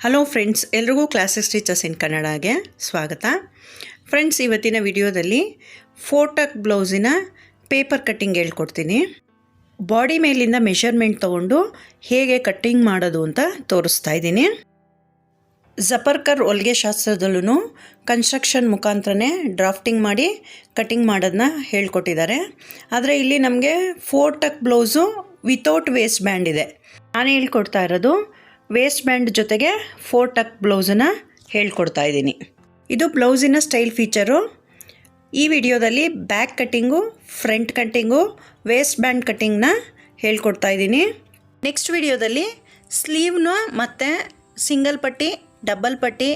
Hello friends ಎಲ್ರಿಗೂ classes teachers in ಕನ್ನಡಗೆ ಸ್ವಾಗತ. ಫ್ರೆಂಡ್ಸ್ ಇವತ್ತಿನ ವಿಡಿಯೋದಲ್ಲಿ ಫೋಟಕ್ ಬ್ಲೌಸಿನ ಪೇಪರ್ ಕಟ್ಟಿಂಗ್ ಹೇಳ್ಕೊಡ್ತೀನಿ. ಬಾಡಿ ಮೇಲಿಂದ ಮೆಷರ್ಮೆಂಟ್ ತೊಗೊಂಡು ಹೇಗೆ ಕಟ್ಟಿಂಗ್ ಮಾಡೋದು ಅಂತ ತೋರಿಸ್ತಾ ಇದ್ದೀನಿ. ಜಪರ್ಕರ್ ಹೊಲಿಗೆ ಶಾಸ್ತ್ರದಲ್ಲೂ ಕನ್ಸ್ಟ್ರಕ್ಷನ್ ಮುಖಾಂತರನೇ ಡ್ರಾಫ್ಟಿಂಗ್ ಮಾಡಿ ಕಟ್ಟಿಂಗ್ ಮಾಡೋದನ್ನ ಹೇಳ್ಕೊಟ್ಟಿದ್ದಾರೆ. ಆದರೆ ಇಲ್ಲಿ ನಮಗೆ four tuck tuck blouse without waist band ಇದೆ. ನಾನು ಹೇಳ್ಕೊಡ್ತಾ ಇರೋದು ವೇಸ್ಟ್ ಬ್ಯಾಂಡ್ ಜೊತೆಗೆ ಫೋರ್ ಟಕ್ ಬ್ಲೌಸನ್ನು ಹೇಳ್ಕೊಡ್ತಾ ಇದ್ದೀನಿ. ಇದು ಬ್ಲೌಸಿನ ಸ್ಟೈಲ್ ಫೀಚರು ಈ ವಿಡಿಯೋದಲ್ಲಿ back cutting front cutting waist band ಕಟ್ಟಿಂಗ್ನ ಹೇಳ್ಕೊಡ್ತಾ ಇದ್ದೀನಿ. ನೆಕ್ಸ್ಟ್ ವಿಡಿಯೋದಲ್ಲಿ ಸ್ಲೀವ್ನ ಮತ್ತು ಸಿಂಗಲ್ ಪಟ್ಟಿ ಡಬಲ್ ಪಟ್ಟಿ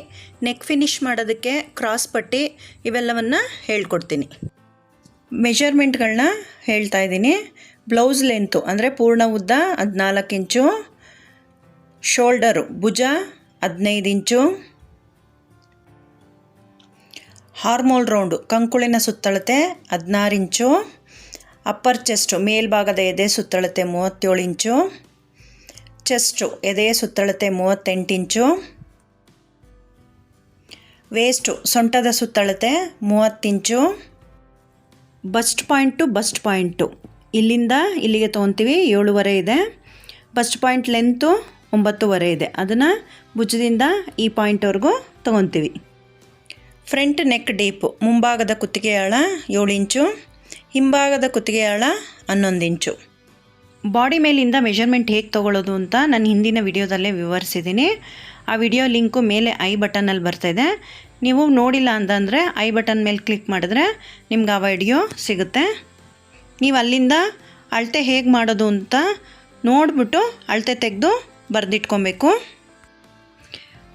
ನೆಕ್ ಫಿನಿಷ್ ಮಾಡೋದಕ್ಕೆ ಕ್ರಾಸ್ ಪಟ್ಟಿ ಇವೆಲ್ಲವನ್ನು ಹೇಳ್ಕೊಡ್ತೀನಿ. ಮೆಷರ್ಮೆಂಟ್ಗಳನ್ನ ಹೇಳ್ತಾ ಇದ್ದೀನಿ. ಬ್ಲೌಸ್ ಲೆಂತು ಅಂದರೆ ಪೂರ್ಣ ಉದ್ದ ಹದಿನಾಲ್ಕು ಇಂಚು ಶೋಲ್ಡರು, ಭುಜ ಹದಿನೈದು ಇಂಚು. ಹಾರ್ಮೋಲ್ ರೌಂಡು, ಕಂಕುಳಿನ ಸುತ್ತಳತೆ ಹದಿನಾರು ಇಂಚು. ಅಪ್ಪರ್ ಚೆಸ್ಟು, ಮೇಲ್ಭಾಗದ ಎದೆ ಸುತ್ತಳತೆ ಮೂವತ್ತೇಳು ಇಂಚು. ಚೆಸ್ಟು ಎದೆಯ ಸುತ್ತಳತೆ ಮೂವತ್ತೆಂಟು ಇಂಚು. ವೇಸ್ಟು, ಸೊಂಟದ ಸುತ್ತಳತೆ ಮೂವತ್ತಿಂಚು ಬಸ್ಟ್ ಪಾಯಿಂಟು ಬಸ್ಟ್ ಪಾಯಿಂಟು. ಇಲ್ಲಿಂದ ಇಲ್ಲಿಗೆ ತೊಗೊತೀವಿ, ಏಳುವರೆ ಇದೆ. ಬಸ್ಟ್ ಪಾಯಿಂಟ್ ಲೆಂತು ಒಂಬತ್ತುವರೆ ಇದೆ. ಅದನ್ನು ಭುಜದಿಂದ ಈ ಪಾಯಿಂಟ್ವರೆಗೂ ತೊಗೊತೀವಿ. ಫ್ರಂಟ್ ನೆಕ್ ಡೀಪು ಮುಂಭಾಗದ ಕುತ್ತಿಗೆ ಆಳ ಏಳು ಇಂಚು, ಹಿಂಭಾಗದ ಕುತ್ತಿಗೆ ಆಳ ಹನ್ನೊಂದು ಇಂಚು. ಬಾಡಿ ಮೇಲಿಂದ ಮೆಷರ್ಮೆಂಟ್ ಹೇಗೆ ತೊಗೊಳ್ಳೋದು ಅಂತ ನಾನು ಹಿಂದಿನ ವಿಡಿಯೋದಲ್ಲೇ ವಿವರಿಸಿದ್ದೀನಿ. ಆ ವಿಡಿಯೋ ಲಿಂಕು ಮೇಲೆ ಐ ಬಟನಲ್ಲಿ ಬರ್ತಾಯಿದೆ ನೀವು ನೋಡಿಲ್ಲ ಅಂತಂದರೆ ಐ ಬಟನ್ ಮೇಲೆ ಕ್ಲಿಕ್ ಮಾಡಿದ್ರೆ ನಿಮ್ಗೆ ಆ ವಿಡಿಯೋ ಸಿಗುತ್ತೆ. ನೀವು ಅಲ್ಲಿಂದ ಅಳತೆ ಹೇಗೆ ಮಾಡೋದು ಅಂತ ನೋಡಿಬಿಟ್ಟು ಅಳತೆ ತೆಗೆದು ಬರೆದಿಟ್ಕೊಬೇಕು.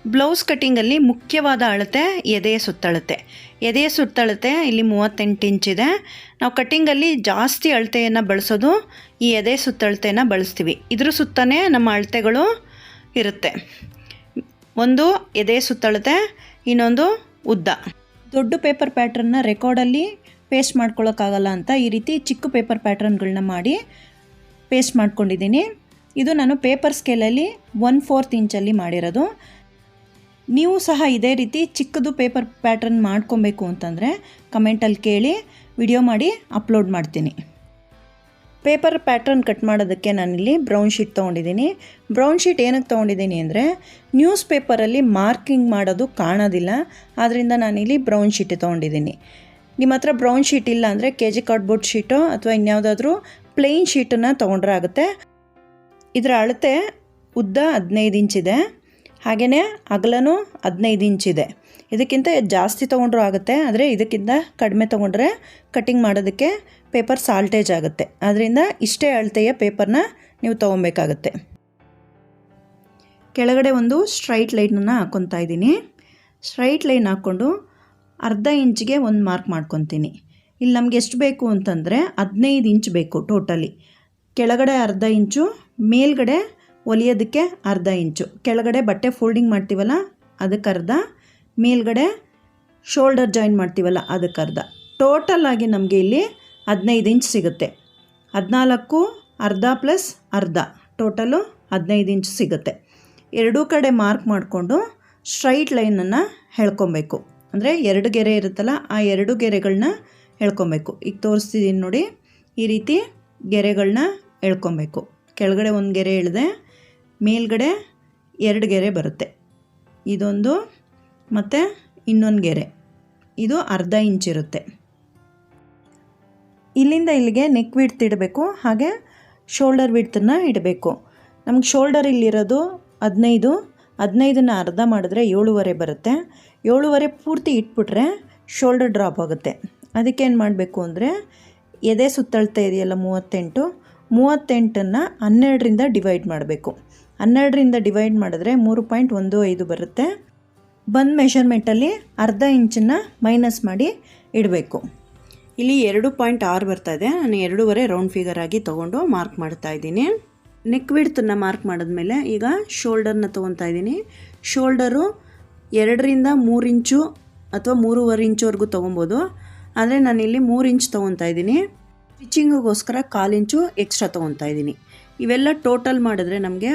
ಬ್ಲೌಸ್ ಕಟ್ಟಿಂಗಲ್ಲಿ ಮುಖ್ಯವಾದ ಅಳತೆ ಎದೆಯ ಸುತ್ತಳತೆ. ಎದೆಯ ಸುತ್ತಳತೆ ಇಲ್ಲಿ ಮೂವತ್ತೆಂಟು ಇಂಚಿದೆ ನಾವು ಕಟ್ಟಿಂಗಲ್ಲಿ ಜಾಸ್ತಿ ಅಳತೆಯನ್ನು ಬಳಸೋದು ಈ ಎದೆ ಸುತ್ತಳತೆಯನ್ನು ಬಳಸ್ತೀವಿ. ಇದ್ರ ಸುತ್ತನೇ ನಮ್ಮ ಅಳತೆಗಳು ಇರುತ್ತೆ. ಒಂದು ಎದೆ ಸುತ್ತಳತೆ, ಇನ್ನೊಂದು ಉದ್ದ. ದೊಡ್ಡ ಪೇಪರ್ ಪ್ಯಾಟ್ರನ್ನ ರೆಕಾರ್ಡಲ್ಲಿ ಪೇಸ್ಟ್ ಮಾಡ್ಕೊಳ್ಳೋಕ್ಕಾಗಲ್ಲ ಅಂತ ಈ ರೀತಿ ಚಿಕ್ಕ ಪೇಪರ್ ಪ್ಯಾಟ್ರನ್ಗಳನ್ನ ಮಾಡಿ ಪೇಸ್ಟ್ ಮಾಡ್ಕೊಂಡಿದ್ದೀನಿ. ಇದು ನಾನು ಪೇಪರ್ ಸ್ಕೇಲಲ್ಲಿ ಒನ್ ಫೋರ್ತ್ ಇಂಚಲ್ಲಿ ಮಾಡಿರೋದು. ನೀವು ಸಹ ಇದೇ ರೀತಿ ಚಿಕ್ಕದು ಪೇಪರ್ ಪ್ಯಾಟ್ರನ್ ಮಾಡ್ಕೊಬೇಕು ಅಂತಂದರೆ ಕಮೆಂಟಲ್ಲಿ ಕೇಳಿ, ವಿಡಿಯೋ ಮಾಡಿ, ಅಪ್ಲೋಡ್ ಮಾಡ್ತೀನಿ. ಪೇಪರ್ ಪ್ಯಾಟ್ರನ್ ಕಟ್ ಮಾಡೋದಕ್ಕೆ ನಾನಿಲ್ಲಿ ಬ್ರೌನ್ ಶೀಟ್ ತೊಗೊಂಡಿದ್ದೀನಿ. ಬ್ರೌನ್ ಶೀಟ್ ಏನಕ್ಕೆ ತೊಗೊಂಡಿದ್ದೀನಿ ಅಂದರೆ, ನ್ಯೂಸ್ ಪೇಪರಲ್ಲಿ ಮಾರ್ಕಿಂಗ್ ಮಾಡೋದು ಕಾಣೋದಿಲ್ಲ ಆದ್ದರಿಂದ ನಾನಿಲ್ಲಿ ಬ್ರೌನ್ ಶೀಟ್ ತೊಗೊಂಡಿದ್ದೀನಿ. ನಿಮ್ಮ ಹತ್ರ ಬ್ರೌನ್ ಶೀಟ್ ಇಲ್ಲ ಅಂದರೆ ಕೆ ಜಿ ಕಾರ್ಡ್ಬೋರ್ಡ್ ಶೀಟೋ ಅಥವಾ ಇನ್ಯಾವುದಾದ್ರೂ ಪ್ಲೇನ್ ಶೀಟನ್ನು ತೊಗೊಂಡ್ರೆ ಆಗುತ್ತೆ. ಇದರ ಅಳತೆ ಉದ್ದ ಹದಿನೈದು ಇಂಚಿದೆ ಹಾಗೆಯೇ ಅಗಲನೂ ಹದಿನೈದು ಇಂಚಿದೆ ಇದಕ್ಕಿಂತ ಜಾಸ್ತಿ ತೊಗೊಂಡ್ರೂ ಆಗುತ್ತೆ, ಆದರೆ ಇದಕ್ಕಿಂತ ಕಡಿಮೆ ತೊಗೊಂಡ್ರೆ ಕಟ್ಟಿಂಗ್ ಮಾಡೋದಕ್ಕೆ ಪೇಪರ್ ಸಾಲ್ಟೇಜ್ ಆಗುತ್ತೆ. ಆದ್ದರಿಂದ ಇಷ್ಟೇ ಅಳತೆಯ ಪೇಪರ್ನ ನೀವು ತೊಗೊಬೇಕಾಗತ್ತೆ. ಕೆಳಗಡೆ ಒಂದು ಸ್ಟ್ರೈಟ್ ಲೈನನ್ನು ಹಾಕ್ಕೊತಾ ಇದ್ದೀನಿ. ಸ್ಟ್ರೈಟ್ ಲೈನ್ ಹಾಕ್ಕೊಂಡು ಅರ್ಧ ಇಂಚಿಗೆ ಒಂದು ಮಾರ್ಕ್ ಮಾಡ್ಕೊತೀನಿ. ಇಲ್ಲಿ ನಮಗೆ ಎಷ್ಟು ಬೇಕು ಅಂತಂದರೆ ಹದಿನೈದು ಇಂಚ್ ಬೇಕು ಟೋಟಲಿ. ಕೆಳಗಡೆ ಅರ್ಧ ಇಂಚು, ಮೇಲ್ಗಡೆ ಒಲಿಯೋದಕ್ಕೆ ಅರ್ಧ ಇಂಚು. ಕೆಳಗಡೆ ಬಟ್ಟೆ ಫೋಲ್ಡಿಂಗ್ ಮಾಡ್ತೀವಲ್ಲ, ಅದಕ್ಕೆ ಅರ್ಧ. ಮೇಲ್ಗಡೆ ಶೋಲ್ಡರ್ ಜಾಯಿನ್ ಮಾಡ್ತೀವಲ್ಲ, ಅದಕ್ಕೆ ಅರ್ಧ. ಟೋಟಲ್ ಆಗಿ ನಮಗೆ ಇಲ್ಲಿ ಹದಿನೈದು ಇಂಚ್ ಸಿಗುತ್ತೆ. ಹದಿನಾಲ್ಕು, ಅರ್ಧ ಪ್ಲಸ್ ಅರ್ಧ. ಟೋಟಲು ಹದಿನೈದು ಇಂಚ್ ಸಿಗುತ್ತೆ. ಎರಡೂ ಕಡೆ ಮಾರ್ಕ್ ಮಾಡಿಕೊಂಡು ಸ್ಟ್ರೈಟ್ ಲೈನನ್ನು ಹೇಳ್ಕೊಬೇಕು. ಅಂದರೆ ಎರಡು ಗೆರೆ ಇರುತ್ತಲ್ಲ, ಆ ಎರಡು ಗೆರೆಗಳನ್ನ ಹೇಳ್ಕೊಬೇಕು. ಈಗ ತೋರಿಸ್ತಿದ್ದೀನಿ ನೋಡಿ, ಈ ರೀತಿ ಗೆರೆಗಳನ್ನ ಎಳ್ಕೊಬೇಕು. ಕೆಳಗಡೆ ಒಂದು ಗೆರೆ ಎಳೆದೆ ಮೇಲ್ಗಡೆ ಎರಡು ಗೆರೆ ಬರುತ್ತೆ. ಇದೊಂದು ಮತ್ತು ಇನ್ನೊಂದು ಗೆರೆ. ಇದು ಅರ್ಧ ಇಂಚ್ ಇರುತ್ತೆ. ಇಲ್ಲಿಂದ ಇಲ್ಲಿಗೆ ನೆಕ್ ವಿಡ್ತ್ ಇಡಬೇಕು, ಹಾಗೆ ಶೋಲ್ಡರ್ ವಿಡ್ತನ್ನು ಇಡಬೇಕು. ನಮ್ಗೆ ಶೋಲ್ಡರ್ ಇಲ್ಲಿರೋದು ಹದಿನೈದು. ಹದಿನೈದನ್ನ ಅರ್ಧ ಮಾಡಿದ್ರೆ ಏಳುವರೆ ಬರುತ್ತೆ. ಏಳುವರೆ ಪೂರ್ತಿ ಇಟ್ಬಿಟ್ರೆ ಶೋಲ್ಡರ್ ಡ್ರಾಪ್ ಆಗುತ್ತೆ. ಅದಕ್ಕೇನು ಮಾಡಬೇಕು ಅಂದರೆ ಎದೆ ಸುತ್ತಳ್ತಾ ಇದೆಯಲ್ಲ ಮೂವತ್ತೆಂಟು ಮೂವತ್ತೆಂಟನ್ನು ಹನ್ನೆರಡರಿಂದ ಡಿವೈಡ್ ಮಾಡಬೇಕು. ಹನ್ನೆರಡರಿಂದ ಡಿವೈಡ್ ಮಾಡಿದ್ರೆ ಮೂರು ಪಾಯಿಂಟ್ ಒಂದು ಐದು ಬರುತ್ತೆ. ಬಂದ್ ಮೆಷರ್ಮೆಂಟಲ್ಲಿ ಅರ್ಧ ಇಂಚನ್ನು ಮೈನಸ್ ಮಾಡಿ ಇಡಬೇಕು. ಇಲ್ಲಿ ಎರಡು ಪಾಯಿಂಟ್ ಆರು ಬರ್ತಾ ಇದೆ. ನಾನು ಎರಡೂವರೆ ರೌಂಡ್ ಫಿಗರ್ ಆಗಿ ತೊಗೊಂಡು ಮಾರ್ಕ್ ಮಾಡ್ತಾ ಇದ್ದೀನಿ. ನೆಕ್ ವಿಡ್ತನ್ನು ಮಾರ್ಕ್ ಮಾಡಿದ್ಮೇಲೆ ಈಗ ಶೋಲ್ಡರ್ನ ತೊಗೊತಾ ಇದ್ದೀನಿ. ಶೋಲ್ಡರು ಎರಡರಿಂದ ಮೂರು ಇಂಚು ಅಥವಾ ಮೂರುವರೆ ಇಂಚುವರೆಗೂ ತೊಗೊಬೋದು. ಆದರೆ ನಾನಿಲ್ಲಿ ಮೂರು ಇಂಚ್ ತೊಗೊತಾ ಇದ್ದೀನಿ. ಸ್ಟಿಚಿಂಗಿಗೋಸ್ಕರ ಕಾಲಿಂಚು ಎಕ್ಸ್ಟ್ರಾ ತೊಗೊತಾ ಇದ್ದೀನಿ. ಇವೆಲ್ಲ ಟೋಟಲ್ ಮಾಡಿದ್ರೆ ನಮಗೆ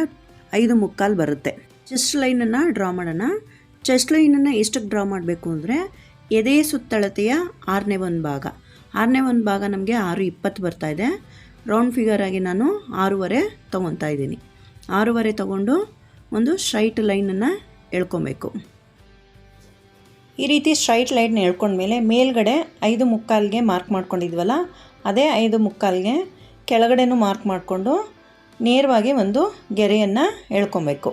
ಐದು ಮುಕ್ಕಾಲು ಬರುತ್ತೆ. ಚೆಸ್ಟ್ ಲೈನನ್ನು ಡ್ರಾ ಮಾಡೋಣ. ಚೆಸ್ಟ್ ಲೈನನ್ನು ಎಷ್ಟಕ್ಕೆ ಡ್ರಾ ಮಾಡಬೇಕು ಅಂದರೆ ಎದೆ ಸುತ್ತಳತೆಯ ಆರನೇ ಒಂದು ಭಾಗ. ಆರನೇ ಒಂದು ಭಾಗ ನಮಗೆ ಆರು ಇಪ್ಪತ್ತು ಬರ್ತಾ ಇದೆ. ರೌಂಡ್ ಫಿಗರ್ ಆಗಿ ನಾನು ಆರೂವರೆ ತೊಗೊತಾ ಇದ್ದೀನಿ. ಆರೂವರೆ ತೊಗೊಂಡು ಒಂದು ಸ್ಟ್ರೈಟ್ ಲೈನನ್ನು ಎಳ್ಕೊಬೇಕು. ಈ ರೀತಿ ಸ್ಟ್ರೈಟ್ ಲೈನ್ ಎಳ್ಕೊಂಡ್ಮೇಲೆ ಮೇಲ್ಗಡೆ ಐದು ಮುಕ್ಕಾಲಿಗೆ ಮಾರ್ಕ್ ಮಾಡ್ಕೊಂಡಿದ್ವಲ್ಲ ಅದೇ ಐದು ಮುಕ್ಕಾಲಿಗೆ ಕೆಳಗಡೆನೂ ಮಾರ್ಕ್ ಮಾಡಿಕೊಂಡು ನೇರವಾಗಿ ಒಂದು ಗೆರೆಯನ್ನು ಎಳ್ಕೊಬೇಕು.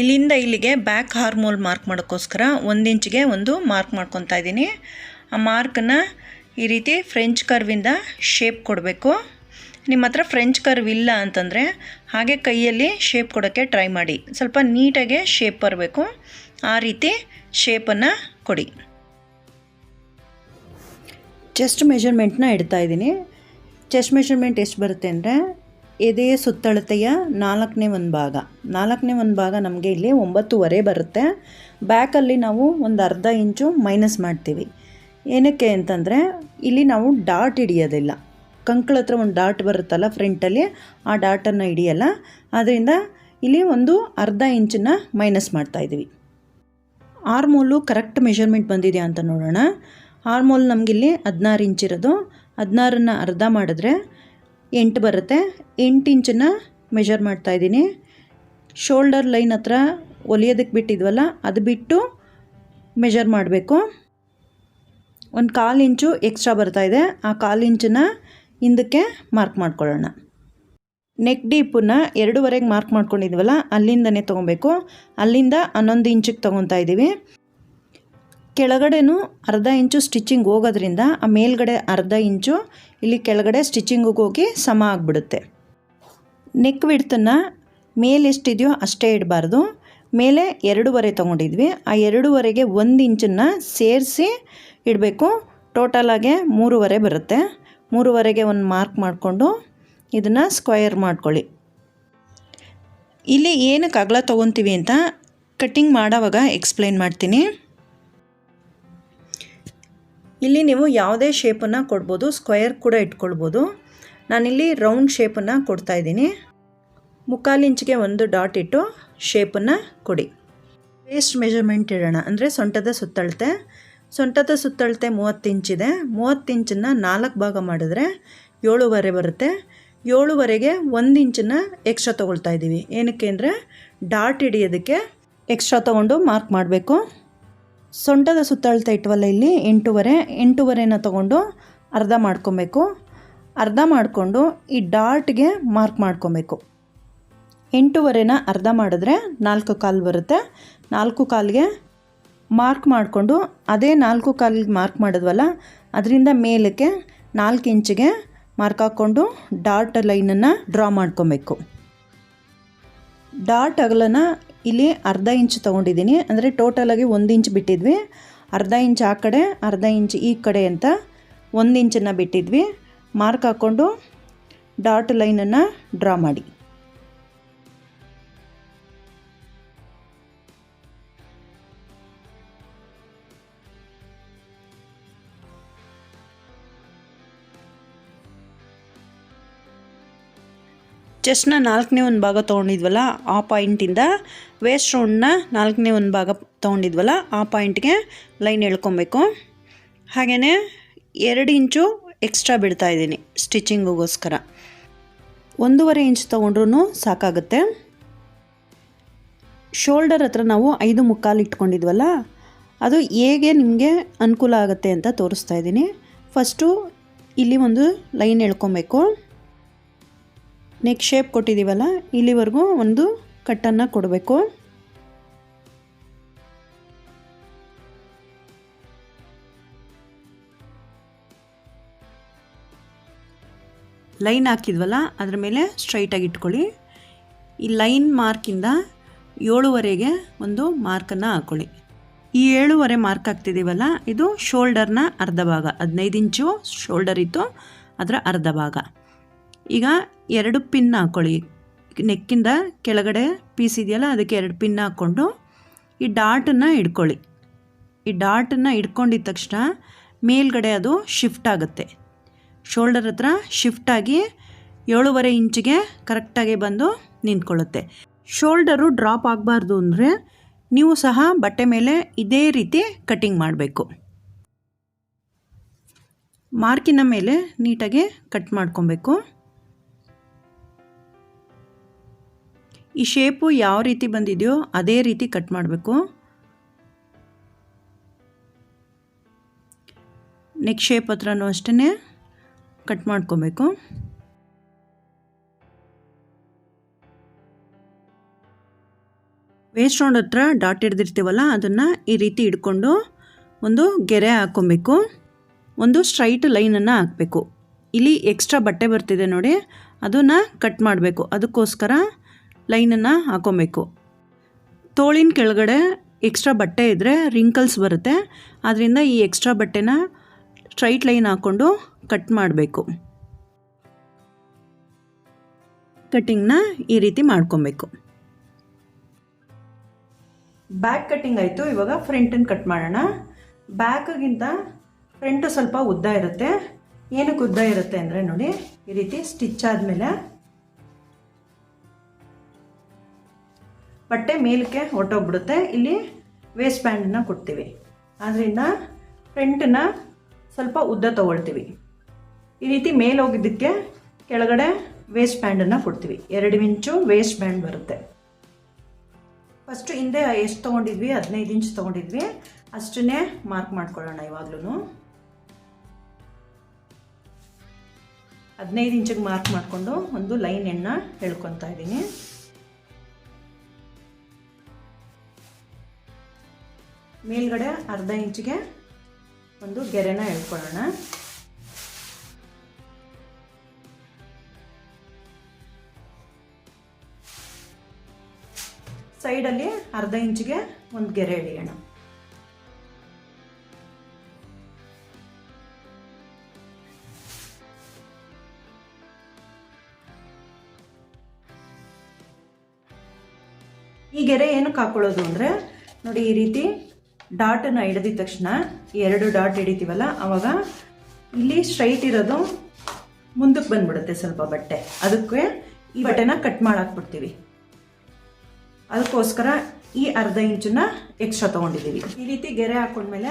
ಇಲ್ಲಿಂದ ಇಲ್ಲಿಗೆ ಬ್ಯಾಕ್ ಹಾರ್ಮೋಲ್ ಮಾರ್ಕ್ ಮಾಡೋಕ್ಕೋಸ್ಕರ ಒಂದು ಇಂಚಿಗೆ ಒಂದು ಮಾರ್ಕ್ ಮಾಡ್ಕೊತಾ ಇದ್ದೀನಿ. ಆ ಮಾರ್ಕನ್ನು ಈ ರೀತಿ ಫ್ರೆಂಚ್ ಕರ್ವಿಂದ ಶೇಪ್ ಕೊಡಬೇಕು. ನಿಮ್ಮ ಹತ್ರ ಫ್ರೆಂಚ್ ಕರ್ವ್ ಇಲ್ಲ ಅಂತಂದರೆ ಹಾಗೆ ಕೈಯಲ್ಲಿ ಶೇಪ್ ಕೊಡೋಕ್ಕೆ ಟ್ರೈ ಮಾಡಿ. ಸ್ವಲ್ಪ ನೀಟಾಗೆ ಶೇಪ್ ಬರಬೇಕು. ಆ ರೀತಿ ಶೇಪನ್ನು ಕೊಡಿ. ಚೆಸ್ಟ್ ಮೆಷರ್ಮೆಂಟ್ನ ಇಡ್ತಾ ಇದ್ದೀನಿ. ಚೆಸ್ಟ್ ಮೆಷರ್ಮೆಂಟ್ ಎಷ್ಟು ಬರುತ್ತೆ ಅಂದರೆ ಎದೆಯ ಸುತ್ತಳತೆಯ ನಾಲ್ಕನೇ ಒಂದು ಭಾಗ. ನಾಲ್ಕನೇ ಒಂದು ಭಾಗ ನಮಗೆ ಇಲ್ಲಿ ಒಂಬತ್ತುವರೆ ಬರುತ್ತೆ. ಬ್ಯಾಕಲ್ಲಿ ನಾವು ಒಂದು ಅರ್ಧ ಇಂಚು ಮೈನಸ್ ಮಾಡ್ತೀವಿ. ಏನಕ್ಕೆ ಅಂತಂದರೆ ಇಲ್ಲಿ ನಾವು ಡಾಟ್ ಹಿಡಿಯೋದಿಲ್ಲ. ಕಂಕಳ ಹತ್ರ ಒಂದು ಡಾಟ್ ಬರುತ್ತಲ್ಲ ಫ್ರಂಟಲ್ಲಿ ಆ ಡಾಟನ್ನು ಹಿಡಿಯಲ್ಲ. ಆದ್ದರಿಂದ ಇಲ್ಲಿ ಒಂದು ಅರ್ಧ ಇಂಚನ್ನು ಮೈನಸ್ ಮಾಡ್ತಾಯಿದ್ದೀವಿ ಆರ್ಮೋಲು ಕರೆಕ್ಟ್ ಮೆಷರ್ಮೆಂಟ್ ಬಂದಿದೆಯಾ ಅಂತ ನೋಡೋಣ. ಆರ್ಮೋಲ್ ನಮಗಿಲ್ಲಿ ಹದಿನಾರು ಇಂಚ್ ಇರೋದು. ಹದಿನಾರನ್ನು ಅರ್ಧ ಮಾಡಿದ್ರೆ ಎಂಟು ಬರುತ್ತೆ. ಎಂಟು ಇಂಚನ್ನು ಮೆಷರ್ ಮಾಡ್ತಾಯಿದ್ದೀನಿ ಶೋಲ್ಡರ್ ಲೈನ್ ಹತ್ರ ಒಲಿಯೋದಕ್ಕೆ ಬಿಟ್ಟಿದ್ವಲ್ಲ, ಅದು ಬಿಟ್ಟು ಮೆಷರ್ ಮಾಡಬೇಕು. ಒಂದು ಕಾಲು ಇಂಚು ಎಕ್ಸ್ಟ್ರಾ ಬರ್ತಾಯಿದೆ ಆ ಕಾಲು ಇಂಚನ್ನ ಹಿಂದಕ್ಕೆ ಮಾರ್ಕ್ ಮಾಡ್ಕೊಳ್ಳೋಣ. ನೆಕ್ ಡೀಪನ್ನ ಎರಡೂವರೆಗೆ ಮಾರ್ಕ್ ಮಾಡ್ಕೊಂಡಿದ್ವಲ್ಲ, ಅಲ್ಲಿಂದನೇ ತೊಗೊಬೇಕು. ಅಲ್ಲಿಂದ ಹನ್ನೊಂದು ಇಂಚಿಗೆ ತೊಗೊತಾ ಇದ್ದೀವಿ. ಕೆಳಗಡೆನೂ ಅರ್ಧ ಇಂಚು ಸ್ಟಿಚಿಂಗ್ ಹೋಗೋದ್ರಿಂದ, ಆ ಮೇಲ್ಗಡೆ ಅರ್ಧ ಇಂಚು, ಇಲ್ಲಿ ಕೆಳಗಡೆ ಸ್ಟಿಚಿಂಗಿಗೆ ಹೋಗಿ ಸಮ ಆಗಿಬಿಡುತ್ತೆ. ನೆಕ್ ವಿಡ್ತನ್ನು ಮೇಲೆ ಎಷ್ಟಿದೆಯೋ ಅಷ್ಟೇ ಇಡಬಾರ್ದು. ಮೇಲೆ ಎರಡೂವರೆ ತೊಗೊಂಡಿದ್ವಿ. ಆ ಎರಡೂವರೆಗೆ ಒಂದು ಇಂಚನ್ನು ಸೇರಿಸಿ ಇಡಬೇಕು. ಟೋಟಲಾಗೆ ಮೂರುವರೆ ಬರುತ್ತೆ. ಮೂರುವರೆಗೆ ಒಂದು ಮಾರ್ಕ್ ಮಾಡಿಕೊಂಡು ಇದನ್ನು ಸ್ಕ್ವಯರ್ ಮಾಡ್ಕೊಳ್ಳಿ. ಇಲ್ಲಿ ಏನಕ್ಕೆ ಅಗಲ ತೊಗೊತೀವಿ ಅಂತ ಕಟ್ಟಿಂಗ್ ಮಾಡೋವಾಗ ಎಕ್ಸ್ಪ್ಲೈನ್ ಮಾಡ್ತೀನಿ. ಇಲ್ಲಿ ನೀವು ಯಾವುದೇ ಶೇಪನ್ನು ಕೊಡ್ಬೋದು, ಸ್ಕ್ವಯರ್ ಕೂಡ ಇಟ್ಕೊಳ್ಬೋದು. ನಾನಿಲ್ಲಿ ರೌಂಡ್ ಶೇಪನ್ನು ಕೊಡ್ತಾಯಿದ್ದೀನಿ ಮುಕ್ಕಾಲು ಇಂಚಿಗೆ ಒಂದು ಡಾಟ್ ಇಟ್ಟು ಶೇಪನ್ನು ಕೊಡಿ. ವೇಸ್ಟ್ ಮೆಜರ್ಮೆಂಟ್ ಇಡೋಣ, ಅಂದರೆ ಸೊಂಟದ ಸುತ್ತಳತೆ. ಸೊಂಟದ ಸುತ್ತಳತೆ ಮೂವತ್ತು ಇಂಚಿದೆ ಮೂವತ್ತು ಇಂಚನ್ನು ನಾಲ್ಕು ಭಾಗ ಮಾಡಿದ್ರೆ ಏಳುವರೆ ಬರುತ್ತೆ. ಏಳುವರೆಗೆ ಒಂದು ಇಂಚನ್ನು ಎಕ್ಸ್ಟ್ರಾ ತೊಗೊಳ್ತಾ ಇದ್ದೀವಿ. ಏನಕ್ಕೆ ಅಂದರೆ ಡಾಟ್ ಹಿಡಿಯೋದಕ್ಕೆ ಎಕ್ಸ್ಟ್ರಾ ತೊಗೊಂಡು ಮಾರ್ಕ್ ಮಾಡಬೇಕು. ಸೊಂಟದ ಸುತ್ತಳತೆ ಇಟ್ವಲ್ಲ ಇಲ್ಲಿ ಎಂಟೂವರೆ. ಎಂಟೂವರೆನ ತೊಗೊಂಡು ಅರ್ಧ ಮಾಡ್ಕೊಬೇಕು. ಅರ್ಧ ಮಾಡಿಕೊಂಡು ಈ ಡಾಟ್ಗೆ ಮಾರ್ಕ್ ಮಾಡ್ಕೊಬೇಕು. ಎಂಟೂವರೆನ ಅರ್ಧ ಮಾಡಿದ್ರೆ ನಾಲ್ಕು ಕಾಲು ಬರುತ್ತೆ. ನಾಲ್ಕು ಕಾಲಿಗೆ ಮಾರ್ಕ್ ಮಾಡಿಕೊಂಡು ಅದೇ ನಾಲ್ಕು ಕಾಲಿಗೆ ಮಾರ್ಕ್ ಮಾಡಿದ್ವಲ್ಲ, ಅದರಿಂದ ಮೇಲಕ್ಕೆ ನಾಲ್ಕು ಇಂಚಿಗೆ ಮಾರ್ಕ್ ಹಾಕ್ಕೊಂಡು ಡಾಟ್ ಲೈನನ್ನು ಡ್ರಾ ಮಾಡ್ಕೊಬೇಕು. ಡಾಟ್ ಅಗಲನ ಇಲ್ಲಿ ಅರ್ಧ ಇಂಚ್ ತೊಗೊಂಡಿದ್ದೀನಿ, ಅಂದರೆ ಟೋಟಲಾಗಿ ಒಂದು ಇಂಚ್ ಬಿಟ್ಟಿದ್ವಿ. ಅರ್ಧ ಇಂಚ್ ಆ ಕಡೆ, ಅರ್ಧ ಇಂಚ್ ಈ ಕಡೆ ಅಂತ ಒಂದು ಇಂಚನ್ನು ಬಿಟ್ಟಿದ್ವಿ. ಮಾರ್ಕ್ ಹಾಕ್ಕೊಂಡು ಡಾಟ್ ಲೈನನ್ನು ಡ್ರಾ ಮಾಡಿ. ಚೆಸ್ಟ್ನ ನಾಲ್ಕನೇ ಒಂದು ಭಾಗ ತೊಗೊಂಡಿದ್ವಲ್ಲ, ಆ ಪಾಯಿಂಟಿಂದ ವೇಸ್ಟ್ ರೌಂಡ್ನ ನಾಲ್ಕನೇ ಒಂದು ಭಾಗ ತೊಗೊಂಡಿದ್ವಲ್ಲ, ಆ ಪಾಯಿಂಟ್ಗೆ ಲೈನ್ ಎಳ್ಕೊಬೇಕು ಹಾಗೆಯೇ ಎರಡು ಇಂಚು ಎಕ್ಸ್ಟ್ರಾ ಬಿಡ್ತಾ ಇದ್ದೀನಿ ಸ್ಟಿಚಿಂಗಿಗೋಸ್ಕರ. ಒಂದೂವರೆ ಇಂಚ್ ತೊಗೊಂಡ್ರೂ ಸಾಕಾಗುತ್ತೆ. ಶೋಲ್ಡರ್ ಹತ್ರ ನಾವು ಐದು ಮುಕ್ಕಾಲು ಇಟ್ಕೊಂಡಿದ್ವಲ್ಲ, ಅದು ಹೇಗೆ ನಿಮಗೆ ಅನುಕೂಲ ಆಗುತ್ತೆ ಅಂತ ತೋರಿಸ್ತಾ ಇದ್ದೀನಿ. ಫಸ್ಟು ಇಲ್ಲಿ ಒಂದು ಲೈನ್ ಎಳ್ಕೊಬೇಕು ನೆಕ್ ಶೇಪ್ ಕೊಟ್ಟಿದ್ದೀವಲ್ಲ ಇಲ್ಲಿವರೆಗೂ ಒಂದು ಕಟ್ಟನ್ನು ಕೊಡಬೇಕು. ಲೈನ್ ಹಾಕಿದ್ವಲ್ಲ, ಅದ್ರ ಮೇಲೆ ಸ್ಟ್ರೈಟಾಗಿ ಇಟ್ಕೊಳ್ಳಿ. ಈ ಲೈನ್ ಮಾರ್ಕಿಂದ ಏಳುವರೆಗೆ ಒಂದು ಮಾರ್ಕನ್ನು ಹಾಕ್ಕೊಳ್ಳಿ ಈ ಏಳುವರೆ ಮಾರ್ಕ್ ಹಾಕ್ತಿದ್ದೀವಲ್ಲ ಇದು ಶೋಲ್ಡರ್ನ ಅರ್ಧ ಭಾಗ ಹದಿನೈದು ಇಂಚು ಶೋಲ್ಡರ್ ಇತ್ತು, ಅದರ ಅರ್ಧ ಭಾಗ ಈಗ ಎರಡು ಪಿನ್ ಹಾಕ್ಕೊಳ್ಳಿ ನೆಕ್ಕಿಂದ ಕೆಳಗಡೆ ಪೀಸ್ ಇದೆಯಲ್ಲ, ಅದಕ್ಕೆ ಎರಡು ಪಿನ್ ಹಾಕ್ಕೊಂಡು ಈ ಡಾಟನ್ನು ಇಡ್ಕೊಳ್ಳಿ. ಈ ಡಾಟನ್ನು ಇಟ್ಕೊಂಡಿದ ತಕ್ಷಣ ಮೇಲ್ಗಡೆ ಅದು ಶಿಫ್ಟ್ ಆಗುತ್ತೆ. ಶೋಲ್ಡರ್ ಹತ್ರ ಶಿಫ್ಟ್ ಆಗಿ ಏಳುವರೆ ಇಂಚಿಗೆ ಕರೆಕ್ಟಾಗಿ ಬಂದು ನಿಂತ್ಕೊಳ್ಳುತ್ತೆ. ಶೋಲ್ಡರು ಡ್ರಾಪ್ ಆಗಬಾರ್ದು ಅಂದರೆ ನೀವು ಸಹ ಬಟ್ಟೆ ಮೇಲೆ ಇದೇ ರೀತಿ ಕಟ್ಟಿಂಗ್ ಮಾಡಬೇಕು. ಮಾರ್ಕಿನ ಮೇಲೆ ನೀಟಾಗಿ ಕಟ್ ಮಾಡ್ಕೊಬೇಕು. ಈ ಶೇಪು ಯಾವ ರೀತಿ ಬಂದಿದೆಯೋ ಅದೇ ರೀತಿ ಕಟ್ ಮಾಡಬೇಕು. ನೆಕ್ ಶೇಪ್ ಹತ್ರನೂ ಅಷ್ಟೇ ಕಟ್ ಮಾಡ್ಕೊಬೇಕು. ವೇಸ್ಟ್ ರೌಂಡ್ ಹತ್ರ ಡಾಟ್ ಹಿಡ್ದಿರ್ತೀವಲ್ಲ ಅದನ್ನು ಈ ರೀತಿ ಹಿಡ್ಕೊಂಡು ಒಂದು ಗೆರೆ ಹಾಕ್ಕೊಬೇಕು ಒಂದು ಸ್ಟ್ರೈಟ್ ಲೈನನ್ನು ಹಾಕಬೇಕು. ಇಲ್ಲಿ ಎಕ್ಸ್ಟ್ರಾ ಬಟ್ಟೆ ಬರ್ತಿದೆ ನೋಡಿ, ಅದನ್ನು ಕಟ್ ಮಾಡಬೇಕು. ಅದಕ್ಕೋಸ್ಕರ ಲೈನನ್ನು ಹಾಕೊಬೇಕು. ತೋಳಿನ ಕೆಳಗಡೆ ಎಕ್ಸ್ಟ್ರಾ ಬಟ್ಟೆ ಇದ್ದರೆ ರಿಂಕಲ್ಸ್ ಬರುತ್ತೆ. ಆದ್ದರಿಂದ ಈ ಎಕ್ಸ್ಟ್ರಾ ಬಟ್ಟೆನ ಸ್ಟ್ರೈಟ್ ಲೈನ್ ಹಾಕ್ಕೊಂಡು ಕಟ್ ಮಾಡಬೇಕು. ಕಟ್ಟಿಂಗ್ನ ಈ ರೀತಿ ಮಾಡ್ಕೊಬೇಕು. ಬ್ಯಾಕ್ ಕಟ್ಟಿಂಗ್ ಆಯಿತು. ಇವಾಗ ಫ್ರಂಟನ್ನು ಕಟ್ ಮಾಡೋಣ. ಬ್ಯಾಕ್ಗಿಂತ ಫ್ರಂಟು ಸ್ವಲ್ಪ ಉದ್ದ ಇರುತ್ತೆ. ಏನಕ್ಕೆ ಉದ್ದ ಇರುತ್ತೆ ಅಂದರೆ ನೋಡಿ, ಈ ರೀತಿ ಸ್ಟಿಚ್ ಆದಮೇಲೆ ಬಟ್ಟೆ ಮೇಲಕ್ಕೆ ಹೊಟ್ಟೋಗ್ಬಿಡುತ್ತೆ ಇಲ್ಲಿ ವೇಸ್ಟ್ ಬ್ಯಾಂಡನ್ನ ಕೊಡ್ತೀವಿ. ಆದ್ದರಿಂದ ಫ್ರಂಟನ್ನ ಸ್ವಲ್ಪ ಉದ್ದ ತೊಗೊಳ್ತೀವಿ. ಈ ರೀತಿ ಮೇಲೆ ಹೋಗಿದ್ದಕ್ಕೆ ಕೆಳಗಡೆ ವೇಸ್ಟ್ ಬ್ಯಾಂಡನ್ನು ಕೊಡ್ತೀವಿ. ಎರಡು ಇಂಚು ವೇಸ್ಟ್ ಬ್ಯಾಂಡ್ ಬರುತ್ತೆ. ಫಸ್ಟು ಹಿಂದೆ ಎಷ್ಟು ತೊಗೊಂಡಿದ್ವಿ? ಹದಿನೈದು ಇಂಚ್ ತೊಗೊಂಡಿದ್ವಿ. ಅಷ್ಟನ್ನೇ ಮಾರ್ಕ್ ಮಾಡ್ಕೊಳ್ಳೋಣ ಇವಾಗಲೂ ಹದಿನೈದು ಇಂಚಿಗೆ ಮಾರ್ಕ್ ಮಾಡಿಕೊಂಡು ಒಂದು ಲೈನ್ ಎಣ್ಣ ಹೇಳ್ಕೊತಾ ಇದ್ದೀನಿ. ಮೇಲ್ಗಡೆ ಅರ್ಧ ಇಂಚಿಗೆ ಒಂದು ಗೆರೆನ ಎಳ್ಕೊಳ್ಳೋಣ. ಸೈಡಲ್ಲಿ ಅರ್ಧ ಇಂಚಿಗೆ ಒಂದು ಗೆರೆ ಎಳೆಯೋಣ. ಈ ಗೆರೆ ಏನಕ್ಕೆ ಹಾಕೊಳ್ಳೋದು ಅಂದರೆ ನೋಡಿ ಈ ರೀತಿ ಡಾಟನ್ನು ಹಿಡಿದ ತಕ್ಷಣ ಎರಡು ಡಾಟ್ ಹಿಡಿತೀವಲ್ಲ ಆವಾಗ ಇಲ್ಲಿ ಸ್ಟ್ರೈಟ್ ಇರೋದು ಮುಂದಕ್ಕೆ ಬಂದ್ಬಿಡುತ್ತೆ ಸ್ವಲ್ಪ ಬಟ್ಟೆ. ಅದಕ್ಕೆ ಈ ಬಟ್ಟೆನ ಕಟ್ ಮಾಡಾಕ್ಬಿಡ್ತೀವಿ. ಅದಕ್ಕೋಸ್ಕರ ಈ ಅರ್ಧ ಇಂಚನ್ನ ಎಕ್ಸ್ಟ್ರಾ ತೊಗೊಂಡಿದ್ದೀವಿ. ಈ ರೀತಿ ಗೆರೆ ಹಾಕೊಂಡ್ಮೇಲೆ